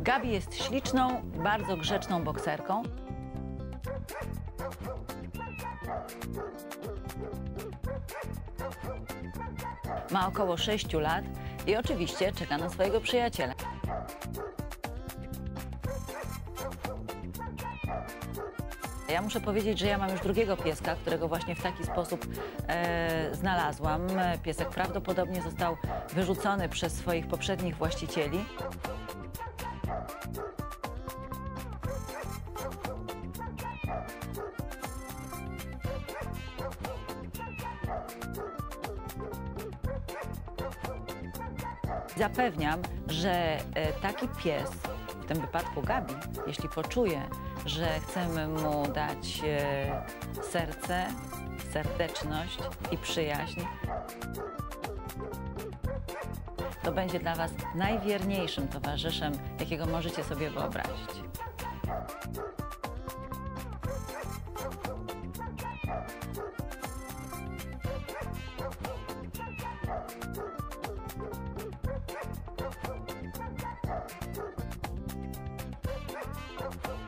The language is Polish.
Gabi jest śliczną, bardzo grzeczną bokserką. Ma około 6 lat i oczywiście czeka na swojego przyjaciela. Ja muszę powiedzieć, że ja mam już drugiego pieska, którego właśnie w taki sposób e, znalazłam. Piesek prawdopodobnie został wyrzucony przez swoich poprzednich właścicieli. Zapewniam, że e, taki pies, w tym wypadku Gabi, jeśli poczuje, że chcemy mu dać e, serce, serdeczność i przyjaźń, to będzie dla Was najwierniejszym towarzyszem, jakiego możecie sobie wyobrazić. Woo!